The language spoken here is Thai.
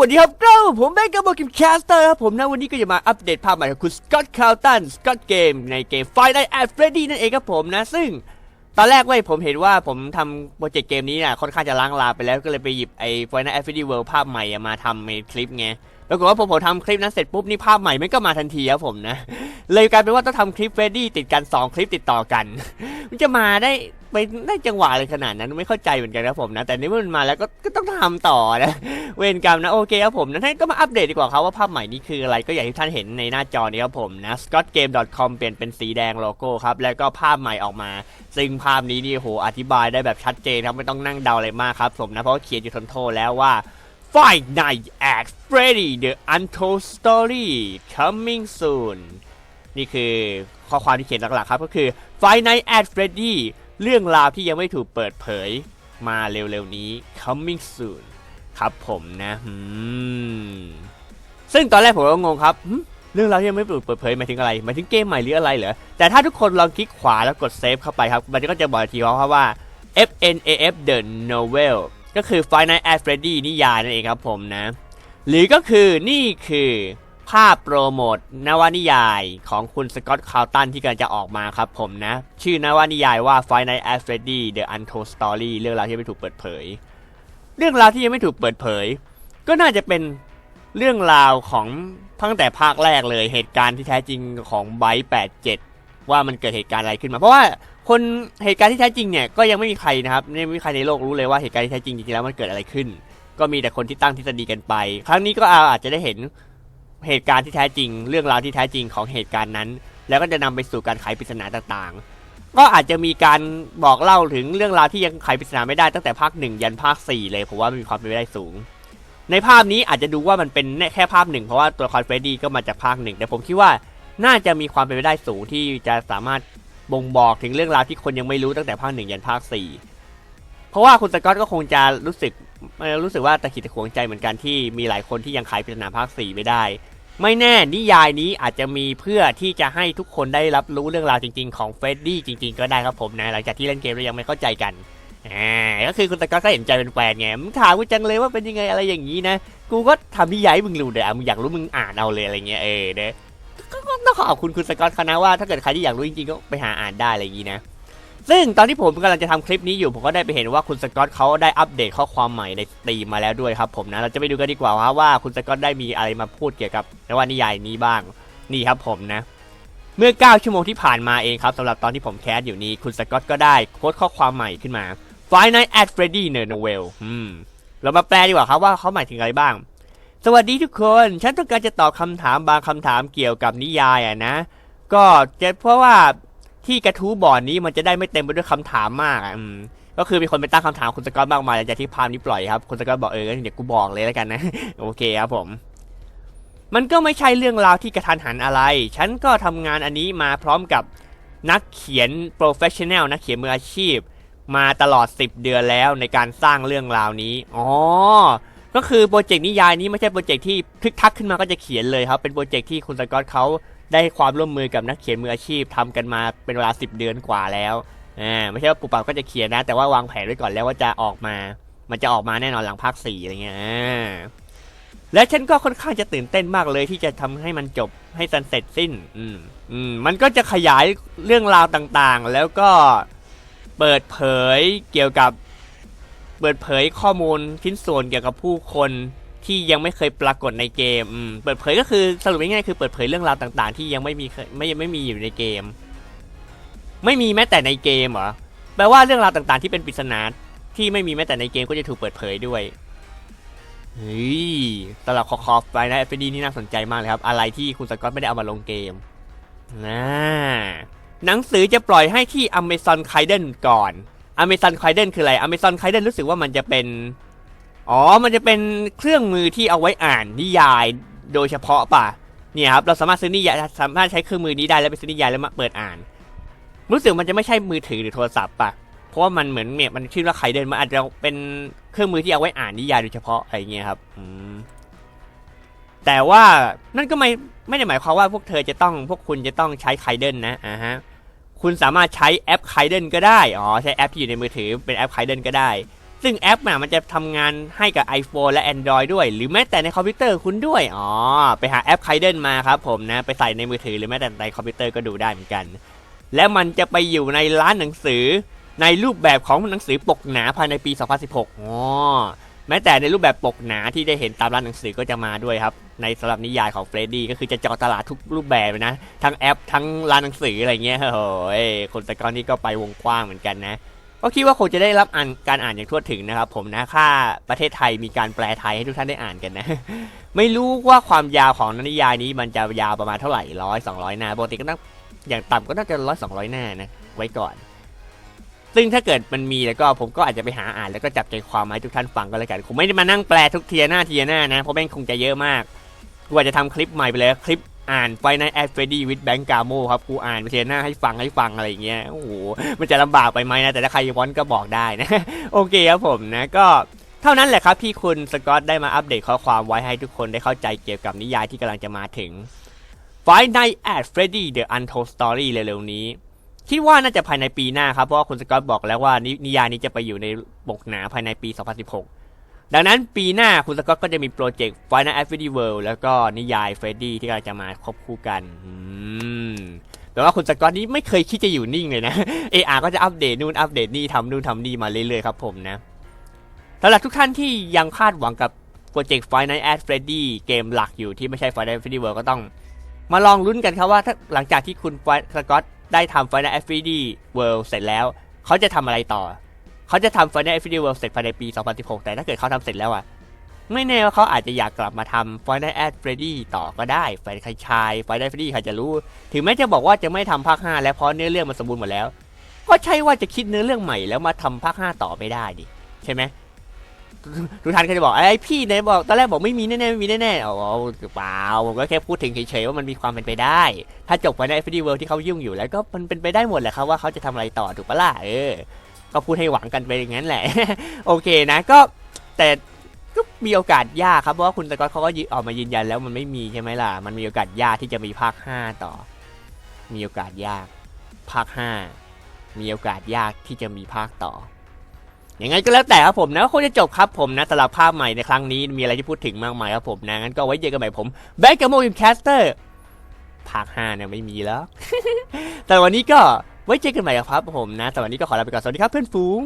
วัสดีครับเก้าผมแบงก์กับบอกิมแคสเตอร์ครับผมนะวันนี้ก็จะมาอัปเดตภาพใหม่ของคุณสกอตคาวตันสกอตเกมในเกม Final a d f r e d d y นั่นเองครับผมนะ ซึ่งตอนแรกเว้ยผมเห็นว่าผมทำโปรเจกต์เกมนี้น่ะค่อนข้างจะล้างลาไปแล้วก็เลยไปหยิบไอ้ไฟได้แอดเฟรดดี้เวิลด์ภาพใหม่มาทำในคลิปไง ปรากฏว่าพอผมทำคลิปนั้นเสร็จปุ๊บนี่ภาพใหม่มันก็มาทันทีครับผมนะ เลยกลายเป็นว่าต้องทำคลิปเฟรดดี้ติดกัน 2 คลิปติดต่อกัน มันจะมาได้ไปได้จังหวะเลยขนาดนั้นไม่เข้าใจเหมือนกันครับผมนะ แต่นี่มันมาแล้วก็ก็ต้องทำต่อนะ เวรกรรมนะโอเคครับผมนะท่านก็มาอัปเดตดีกว่าครับว่าภาพใหม่นี้คืออะไรก็อย่างที่ท่านเห็นในหน้าจอนี้ครับผมนะ scottgame.com เปลี่ยนเป็นสีแดงโลโก้ครับแล้วก็ภาพใหม่ออกมา ซึ่งภาพนี้นี่โหอธิบายได้แบบชัดเจนครับไม่ต้องนั่งเดาอะไรมากครับผมนะเพราะเขียนอยู่ทนโทแล้วว่า Fight Night at Freddy The Untold Story Coming Soon นี่คือข้อความที่เขียนหลักๆครับก็คือ Fight Night at Freddy เรื่องราวที่ยังไม่ถูกเปิดเผยมาเร็วๆนี้ Coming Soon ครับผมนะมซึ่งตอนแรกผมก็งงครับเรื่องราวที่ยังไม่ถูกเปิดเผยหมายถึงอะไรหมายถึงเกมใหม่หรืออะไรเหรอ แต่ถ้าทุกคนลองคลิกขวาแล้วกดเซฟเข้าไปครับ มันก็จะบอกทีว่าว่า FNAF The Novel ก็คือ Final a d Freddy นิยายนั่นเองครับผมนะ หรือก็คือนี่คือภาพโปรโมทนวนิยายของคุณสกอตต์คาวตันที่กำลังจะออกมาครับผมนะ ชื่อนวนิยายว่า Final a d Freddy The Untold Story เรื่องราวที่ยังไม่ถูกเปิดเผย เรื่องราวที่ยังไม่ถูกเปิดเผย ก็น่าจะเป็นเรื่องราวของตั้งแต่ภาคแรกเลยเหตุการณ์ที่แท้จริงของไบต์87ว่ามันเกิดเหตุการณ์อะไรขึ้นมา เพราะว่า คนเหตุการณ์ที่แท้จริงเนี่ยก็ยังไม่มีใครนะครับไม่มีใครในโลกรู้เลยว่าเหตุการณ์ที่แท้จริงจริงๆแล้วมันเกิดอะไรขึ้น ก็มีแต่คนที่ตั้งทฤษฎีกันไป ครั้งนี้ก็อาจจะได้เห็นเหตุการณ์ที่แท้จริง เรื่องราวที่แท้จริงของเหตุการณ์นั้น แล้วก็จะนำไปสู่การไขปริศนาต่างๆ ก็อาจจะมีการบอกเล่าถึงเรื่องราวที่ยังไขปริศนาไม่ได้ตั้งแต่ภาคหนึ่งยันภาคสี่เลยผมว่ามีความเป็นไปได้สูง ในภาพนี้อาจจะดูว่ามันเป็นแค่ภาพหนึ่งเพราะว่าตัวละครเฟรดดี้ก็มาจากภาคหนึ่งแต่ผมคิดว่าน่าจะมีความเป็นไปได้สูงที่จะสามารถ บ่งบอกถึงเรื่องราวที่คนยังไม่รู้ตั้งแต่ภาคหนึ่งยันภาคสี่เพราะว่าคุณสกอตก็คงจะรู้สึกเอ่รู้สึกว่าตะขิดตะขวงใจเหมือนกันที่มีหลายคนที่ยังไขปริศนาภาคสี่ไม่ได้ ไม่แน่นิยายนี้อาจจะมีเพื่อที่จะให้ทุกคนได้รับรู้เรื่องราวจริง ๆ ของเฟรดดี้จริง ๆ ก็ได้ครับผมนะหลังจากที่เล่นเกมแล้วยังไม่เข้าใจกันอ่าก็คือคุณสกอตก็เห็นใจเป็นแฟนไงมึงถามกูจังเลยว่าเป็นยังไงอะไรอย่างนี้นะ กูก็ทำนิยายให้มึงรู้เดี๋ยวมึงอยากรู้มึงอ่านเอาเลยอะไรเงี้ยเออเด้อ ก็ต้องขอบคุณคุณสกอตคณะว่าถ้าเกิดใครที่อยากรู้จริงๆก็ไปหาอ่านได้อะไรอย่างนี้นะซึ่งตอนที่ผมกำลังจะทำคลิปนี้อยู่ผมก็ได้ไปเห็นว่าคุณสกอตเขาได้อัปเดตข้อความใหม่ในสตรีมมาแล้วด้วยครับผมนะเราจะไปดูกันดีกว่าว่าวาคุณสกอตได้มีอะไรมาพูดเกี่ยวกับนวนิยายนี้บ้างนี่ครับผมนะ เมื่อ 9 ชั่วโมงที่ผ่านมาเองครับสำหรับตอนที่ผมแคสอยู่นี้คุณสกอตก็ได้โพสต์ข้อความใหม่ขึ้นมา Five Nights at Freddy's Novel อืมเรามาแปลดีกว่าครับว่าเขาหมายถึงอะไรบ้าง สวัสดีทุกคน ฉันต้องการจะตอบคำถามบางคำถามเกี่ยวกับนิยายอะนะ ก็จะเพราะว่าที่กระทู้บอร์ดนี้มันจะได้ไม่เต็มไปด้วยคำถามมากอะอืมก็คือมีคนไปตั้งคำถามคุณสกอตมากมายหลังจากที่ภาพนี้ปล่อยครับ คุณสกอตบอกเออเดี๋ยวกูบอกเลยแล้วกันนะ โอเคครับผม มันก็ไม่ใช่เรื่องราวที่กระทันหันอะไร ฉันก็ทำงานอันนี้มาพร้อมกับนักเขียนโปรเฟชชั่นแนลนักเขียนมืออาชีพ มาตลอด 10 เดือนแล้วในการสร้างเรื่องราวนี้ อ๋อ ก็คือโปรเจกต์นิยายนี้ไม่ใช่โปรเจกต์ที่ทึกทักขึ้นมาก็จะเขียนเลยครับ เป็นโปรเจกต์ที่คุณสกอตเขาได้ความร่วมมือกับนักเขียนมืออาชีพทำกันมาเป็นเวลา 10 เดือนกว่าแล้วอ่าไม่ใช่ว่าปุบปับก็จะเขียนนะ แต่ว่าวางแผนไว้ก่อนแล้วว่าจะออกมา มันจะออกมาแน่นอนหลังภาค4อะไรเงี้ยอ่าและฉันก็ค่อนข้างจะตื่นเต้นมากเลยที่จะทำให้มันจบให้สันเสร็จสิ้น อืมอืมมันก็จะขยายเรื่องราวต่างๆ แล้วก็เปิดเผยเกี่ยวกับ เปิดเผยข้อมูลชิ้นส่วนเกี่ยวกับผู้คนที่ยังไม่เคยปรากฏในเกมมเปิดเผยก็คือสรุปง่ายๆคือเปิดเผยเรื่องราวต่างๆ ที่ยังไม่มีเคยไม่ไม่มีอยู่ในเกม ไม่มีแม้แต่ในเกมเหรอ แปลว่าเรื่องราวต่างๆ ที่เป็นปริศนาที่ไม่มีแม้แต่ในเกมก็จะถูกเปิดเผยด้วยเฮ้ยสำหรับคอคอฟไปนะเอฟดีนี่น่าสนใจมากเลยครับ อะไรที่คุณสกอตไม่ได้เอามาลงเกมนะหนังสือจะปล่อยให้ที่ Amazon k i d e n ก่อน Amazon k i d e n คืออะไร Amazon k i d e n รู้สึกว่ามันจะเป็น อ๋อ มันจะเป็นเครื่องมือที่เอาไว้อ่านนิยายโดยเฉพาะป่ะ เนี่ยครับ เราสามารถซื้อนิยายสามารถใช้เครื่องมือนี้ได้แล้วไปซื้อนิยายแล้วมาเปิดอ่าน รู้สึกมันจะไม่ใช่มือถือหรือโทรศัพท์ป่ะ เพราะว่ามันเหมือนเนี่ยมันชื่อว่าไคเดนมันอาจจะเป็นเครื่องมือที่เอาไว้อ่านนิยายโดยเฉพาะอะไรเงี้ยครับ อืม แต่ว่านั่นก็ไม่ไม่ได้หมายความว่าพวกเธอจะต้องพวกคุณจะต้องใช้ไคเดนนะ อ่าฮะ คุณสามารถใช้แอปไคเดนก็ได้ อ๋อ ใช้แอปที่อยู่ในมือถือเป็นแอปไคเดนก็ได้ ซึ่งแอปน่ะมันจะทำงานให้กับ iPhone และ Android ด้วย หรือแม้แต่ในคอมพิวเตอร์คุณด้วย อ๋อ ไปหาแอป k คเดนมาครับผมนะ ไปใส่ในมือถือหรือแม้แต่ในคอมพิวเตอร์ก็ดูได้เหมือนกัน และมันจะไปอยู่ในร้านหนังสือในรูปแบบของหนังสือปกหนาภายในปี 2016 อ๋อ แม้แต่ในรูปแบบปกหนาที่ได้เห็นตามร้านหนังสือก็จะมาด้วยครับ ในสำหรับนิยายของเฟรดดี้ก็คือจะเจาะตลาดทุกรูปแบบเลยนะ ทั้งแอปทั้งร้านหนังสืออะไรเงี้ยโอ้ยคนสกอตนี่ก็ไปวงกว้างเหมือนกันนะก็คิดว่าคงจะได้รับอ่านการอ่านอย่างทั่วถึงนะครับผมนะค่าประเทศไทยมีการแปลไทยให้ทุกท่านได้อ่านกันนะ ไม่รู้ว่าความยาวของนิยายนี้มันจะยาวประมาณเท่าไหร่ร้อยสองร้อยหน้าปกติก็ต้องอย่างต่ำก็น่าจะร้อยสองร้อยหน้านะไว้ก่อน ซึ่งถ้าเกิดมันมีแล้วก็ผมก็อาจจะไปหาอ่านแล้วก็จับใจความมาให้ทุกท่านฟังก็แล้วกันคงไม่ได้มานั่งแปลทุกเทียหน้าเทียหน้านะเพราะแม่งคงจะเยอะมากกูอาจจะทำคลิปใหม่ไปเลยคลิปอ่านไฟในแอดเฟรดี้วิดแบงก์กาโมครับกูอ่านเทียหน้าให้ฟังให้ฟังอะไรอย่างเงี้ยโอ้โหมันจะลำบากไปไหมนะแต่ถ้าใครวอนก็บอกได้นะโอเคครับผมนะก็เท่านั้นแหละครับพี่คุณสกอตได้มาอัปเดตข้อความไว้ให้ทุกคนได้เข้าใจเกี่ยวกับนิยายที่กำลังจะมาถึง Five Nights at Freddy The Untold Story เร็วๆนี้ คิดว่าน่าจะภายในปีหน้าครับ เพราะว่าคุณสกอตบอกแล้วว่านินยายนี้จะไปอยู่ในปกหนาภายในปี 2016 ดังนั้นปีหน้าคุณสกอตก็จะมีโปรเจกต์ Five Nights at Freddy World แล้วก็นิยาย Freddy ที่กำลังจะมาควบคู่กันแต่ว่าคุณสกอตนี้ไม่เคยคิดจะอยู่นิ่งเลยนะเออก็จะอัปเดตนู่นอัปเดตนี่ทำนู่นทำนี่มาเรื่อยๆครับผมนะสำหรับทุกท่านที่ยังคาดหวังกับโปรเจกต์ Five Nights at Freddy เกมหลักอยู่ที่ไม่ใช่ Five Nights at Freddy World ก็ต้อง มาลองลุ้นกันครับว่าถ้าหลังจากที่คุณสกอต ได้ทำ Five Nights at Freddy World เสร็จแล้ว เขาจะทำอะไรต่อ เขาจะทำ Five Nights at Freddy World เสร็จภายในปี 2016 แต่ถ้าเกิดเขาทำเสร็จแล้วอะไม่แน่ว่าเขาอาจจะอยากกลับมาทำ Five Nights at Freddy ต่อก็ได้แฟนใครชาย Five Nights at Freddy ใครจะรู้ ถึงแม้จะบอกว่าจะไม่ทำภาค 5 แล้วเพราะเนื้อเรื่องมันสมบูรณ์หมดแล้ว ก็ใช่ว่าจะคิดเนื้อเรื่องใหม่แล้วมาทำภาค 5 ต่อไม่ได้ดิใช่ไหม ทุกท่านก็จะบอกไอ้พี่ไหนบอกตอนแรกบอกไม่มีแน่ๆไม่มีแน่ๆอ๋อเปล่าผมก็แค่พูดถึงเฉยๆว่ามันมีความเป็นไปได้ ถ้าจบไปใน f อ d World ที่เขายุ่งอยู่แล้วก็มันเป็นไปได้หมดแหละครับว่าเขาจะทำอะไรต่อถูกปะล่ะเออ ก็พูดให้หวังกันไปอย่างนั้นแหละ โอเคนะก็แต่ก็มีโอกาสยากครับเพราะว่าคุณตะกอตเขาก็ออกมายืนยันแล้วมันไม่มีใช่ไหมล่ะมันมีโอกาสยากที่จะมีภาค5ต่อ มีโอกาสยาก ภาค 5 มีโอกาสยากที่จะมีภาคต่อ ยังไงก็แล้วแต่ครับผมนะคงจะจบครับผมนะสำหรับภาพใหม่ในครั้งนี้มีอะไรที่พูดถึงมากมายครับผมนะงั้นก็ไว้เจอกันใหม่ผมแบ็กกับโมวิมแคสเตอร์ภาค5เนี่ยไม่มีแล้ว แต่วันนี้ก็ไว้เจอกันใหม่ครับผมนะแต่วันนี้ก็ขอลาไปก่อนสวัสดีครับเพื่อนฝูง